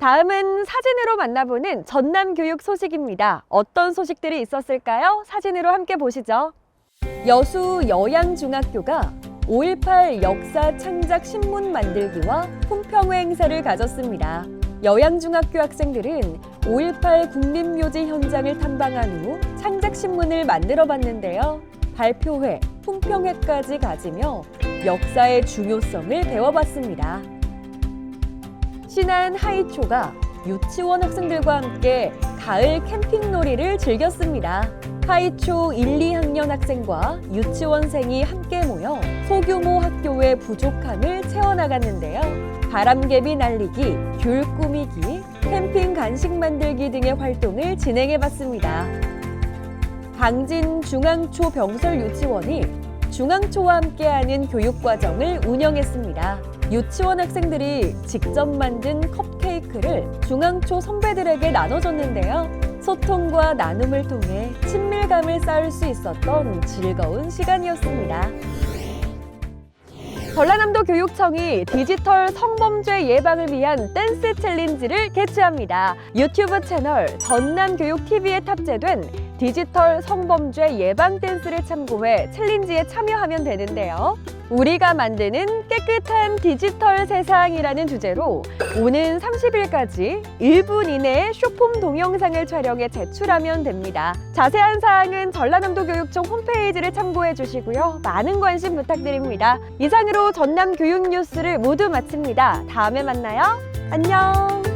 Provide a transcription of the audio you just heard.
다음은 사진으로 만나보는 전남 교육 소식입니다. 어떤 소식들이 있었을까요? 사진으로 함께 보시죠. 여수 여양중학교가 5.18 역사 창작 신문 만들기와 품평회 행사를 가졌습니다. 여양중학교 학생들은 5.18 국립묘지 현장을 탐방한 후 창작 신문을 만들어 봤는데요. 발표회, 품평회까지 가지며 역사의 중요성을 배워봤습니다. 신안 하이초가 유치원 학생들과 함께 가을 캠핑 놀이를 즐겼습니다. 하이초 1, 2학년 학생과 유치원생이 함께 모여 소규모 학교의 부족함을 채워나갔는데요. 바람개비 날리기, 귤 꾸미기, 캠핑 간식 만들기 등의 활동을 진행해봤습니다. 강진 중앙초 병설 유치원이 중앙초와 함께하는 교육과정을 운영했습니다. 유치원 학생들이 직접 만든 컵케이크를 중앙초 선배들에게 나눠줬는데요. 소통과 나눔을 통해 친밀감을 쌓을 수 있었던 즐거운 시간이었습니다. 전라남도 교육청이 디지털 성범죄 예방을 위한 댄스 챌린지를 개최합니다. 유튜브 채널 전남교육TV에 탑재된 디지털 성범죄 예방 댄스를 참고해 챌린지에 참여하면 되는데요. 우리가 만드는 깨끗한 디지털 세상이라는 주제로 오는 30일까지 1분 이내에 쇼폼 동영상을 촬영해 제출하면 됩니다. 자세한 사항은 전라남도 교육청 홈페이지를 참고해 주시고요. 많은 관심 부탁드립니다. 이상으로 전남 교육 뉴스를 모두 마칩니다. 다음에 만나요. 안녕.